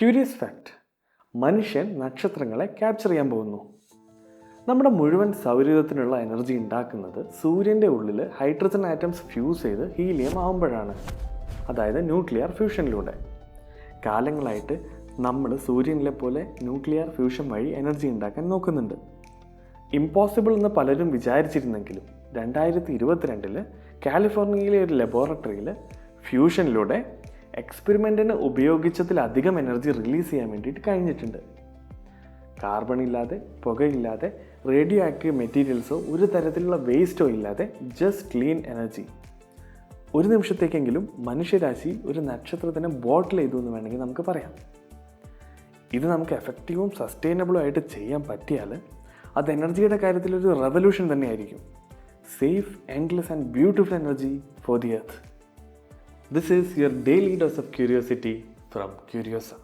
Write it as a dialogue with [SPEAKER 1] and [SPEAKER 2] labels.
[SPEAKER 1] Curious fact മനുഷ്യൻ നക്ഷത്രങ്ങളെ capture ചെയ്യാൻ പോകുന്നു. നമ്മുടെ മുഴുവൻ സൗരയൂഥത്തിനുള്ള എനർജി ഉണ്ടാക്കുന്നത് സൂര്യന്റെ ഉള്ളിൽ ഹൈഡ്രജൻ ആറ്റംസ് ഫ്യൂസ് ചെയ്ത് ഹീലിയം ആവുമ്പോഴാണ്. അതായത് ന്യൂക്ലിയർ ഫ്യൂഷനിലൂടെ കാലങ്ങളായിട്ട് നമ്മൾ സൂര്യനിലെ പോലെ ന്യൂക്ലിയർ ഫ്യൂഷൻ വഴി എനർജി ഉണ്ടാക്കാൻ നോക്കുന്നുണ്ട്. ഇമ്പോസിബിൾ എന്ന് പലരും വിചാരിച്ചിരുന്നെങ്കിലും രണ്ടായിരത്തി ഇരുപത്തിരണ്ടിൽ കാലിഫോർണിയയിലെ ഒരു ലബോറട്ടറിയിൽ ഫ്യൂഷനിലൂടെ എക്സ്പെരിമെന്റിന് ഉപയോഗിച്ചതിലധികം എനർജി റിലീസ് ചെയ്യാൻ വേണ്ടിയിട്ട് കഴിഞ്ഞിട്ടുണ്ട്. കാർബൺ ഇല്ലാതെ പുകയില്ലാതെ റേഡിയോ ആക്റ്റീവ് മെറ്റീരിയൽസോ ഒരു തരത്തിലുള്ള വേസ്റ്റോ ഇല്ലാതെ ജസ്റ്റ് ക്ലീൻ എനർജി ഒരു നിമിഷത്തേക്കെങ്കിലും മനുഷ്യരാശി ഒരു നക്ഷത്രത്തിനെ ബോട്ടിൽ ചെയ്തു എന്ന് വേണമെങ്കിൽ നമുക്ക് പറയാം. ഇത് നമുക്ക് എഫക്റ്റീവും സസ്റ്റൈനബിളും ആയിട്ട് ചെയ്യാൻ പറ്റിയാൽ അത് എനർജിയുടെ കാര്യത്തിലൊരു റെവല്യൂഷൻ തന്നെയായിരിക്കും. Safe endless and beautiful energy for the earth This is your daily dose of curiosity from Curiosa.